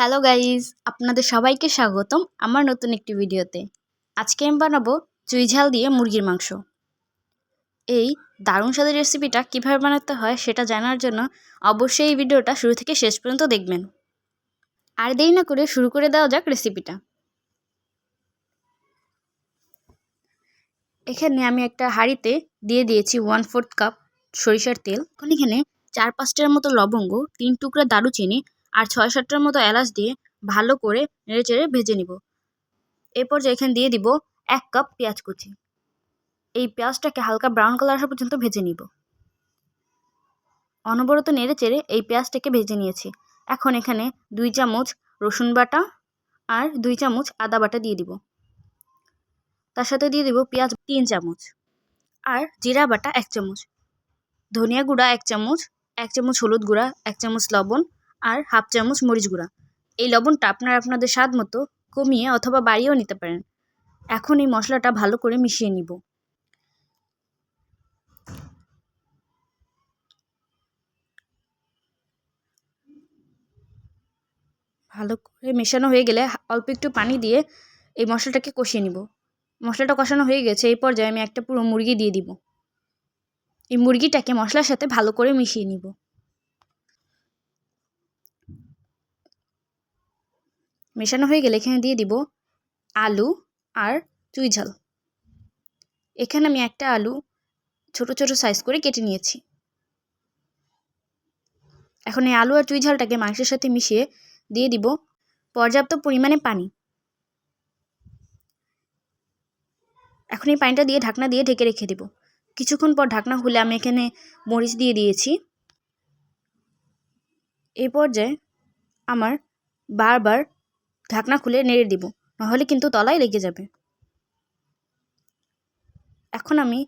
Hello guys আপনাদের সবাইকে স্বাগতম আমার নতুন একটি ভিডিওতে। আজকে আমি বানাবো চুই ঝাল দিয়ে মুরগির মাংস। এই দারুণ স্বাদের রেসিপিটা কীভাবে বানাতে হয় সেটা জানার জন্য অবশ্যই এই ভিডিওটা শুরু থেকে শেষ পর্যন্ত দেখবেন। আর দেরি না করে শুরু করে দেওয়া যাক রেসিপিটা এখানে আমি একটা হাঁড়িতে দিয়ে দিয়েছি ওয়ান ফোর্থ কাপ সরিষার তেল। এখন এখানে চার পাঁচটার মতো লবঙ্গ, তিন টুকরা দারুচিনি আর ছয় সাতটার মতো এলাচ দিয়ে ভালো করে নেড়ে চেড়ে ভেজে নিব। এরপর যে এখানে দিয়ে দিব এক কাপ পেঁয়াজ কুচি। এই পেঁয়াজটাকে হালকা ব্রাউন কালার আসা পর্যন্ত ভেজে নিব। অনবরত নেড়ে চেড়ে এই পেঁয়াজটাকে ভেজে নিয়েছি। এখন এখানে দুই চামচ রসুন বাটা আর দুই চামচ আদা বাটা দিয়ে দিব। তার সাথে দিয়ে দিব পেঁয়াজ তিন চামচ আর জিরা বাটা এক চামচ, ধনিয়া গুঁড়া এক চামচ এক চামচ হলুদ গুঁড়া, এক চামচ লবণ আর হাফ চামচ মরিচ গুঁড়া। এই লবণটা আপনারা আপনাদের স্বাদ মতো কমিয়ে অথবা বাড়িয়েও নিতে পারেন। এখন এই মশলাটা ভালো করে মিশিয়ে নিব। ভালো করে মেশানো হয়ে গেলে অল্প একটু পানি দিয়ে এই মশলাটাকে কষিয়ে নিব। মশলাটা কষানো হয়ে গেছে, এই পর্যায়ে আমি একটা পুরো মুরগি দিয়ে দিব। এই মুরগিটাকে মশলার সাথে ভালো করে মিশিয়ে নিব। মেশানো হয়ে গেলে এখানে দিয়ে দিব আলু আর চুই ঝাল। এখানে আমি একটা আলু ছোট ছোট সাইজ করে কেটে নিয়েছি। এখন এই আলু আর চুই ঝালটাকে মাংসের সাথে মিশিয়ে দিয়ে দিব পর্যাপ্ত পরিমাণে পানি। এখন এই পানিটা দিয়ে ঢাকনা দিয়ে ঢেকে রেখে দেব। কিছুক্ষণ পর ঢাকনা খুলে আমি এখানে মরিচ দিয়ে দিয়েছি। এই পর্যায়ে আমার বারবার ঢাকনা খুলে নেড়ে দিব, নাহলে কিন্তু তলায় লেগে যাবে। এখন আমি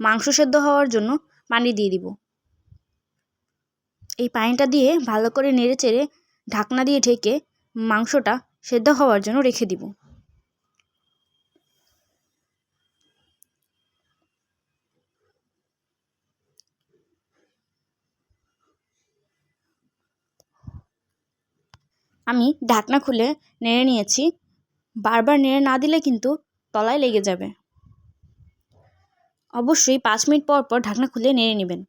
মাংস সেদ্ধ হওয়ার জন্য পানি দিয়ে দিব। এই পানিটা দিয়ে ভালো করে নেড়ে চেড়ে ঢাকনা দিয়ে ঢেকে মাংসটা সেদ্ধ হওয়ার জন্য রেখে দিব। আমি ঢাকনা খুলে নেড়ে নিয়েছি। বারবার নেড়ে না দিলে কিন্তু তলায় লেগে যাবে। অবশ্যই পাঁচ মিনিট পর পর ঢাকনা খুলে নেড়ে নেবেন।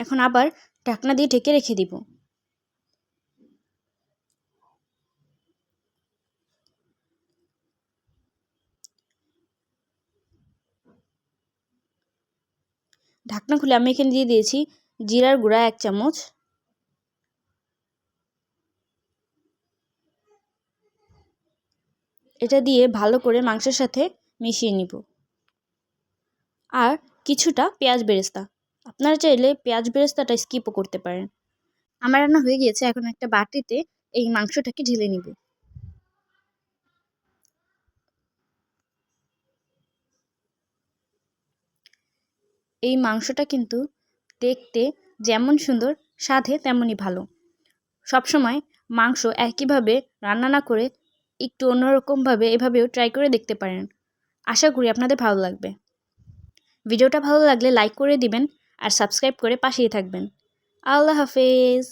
এখন আবার ঢাকনা দিয়ে ঢেকে রেখে দিব। ঢাকনা খুলে আমি এখানে দিয়ে দিয়েছি জিরার গুঁড়া এক চামচ। এটা দিয়ে ভালো করে মাংসের সাথে মিশিয়ে নিব। আর কিছুটা পেঁয়াজ বেরেস্তা। আপনারা চাইলে পেঁয়াজ বেরেস্তাটা স্কিপও করতে পারেন। আমার রান্না হয়ে গিয়েছে, এখন একটা বাটিতে এই মাংসটাকে ঢেলে নিব। এই মাংসটা কিন্তু দেখতে যেমন সুন্দর, স্বাদে তেমনই ভালো। সবসময় মাংস একইভাবে রান্না না করে একটু অন্যরকমভাবে এভাবেও ট্রাই করে দেখতে পারেন। আশা করি আপনাদের ভালো লাগবে। ভিডিওটা ভালো লাগলে লাইক করে দিবেন আর সাবস্ক্রাইব করে পাশেই থাকবেন। আল্লাহ হাফেজ!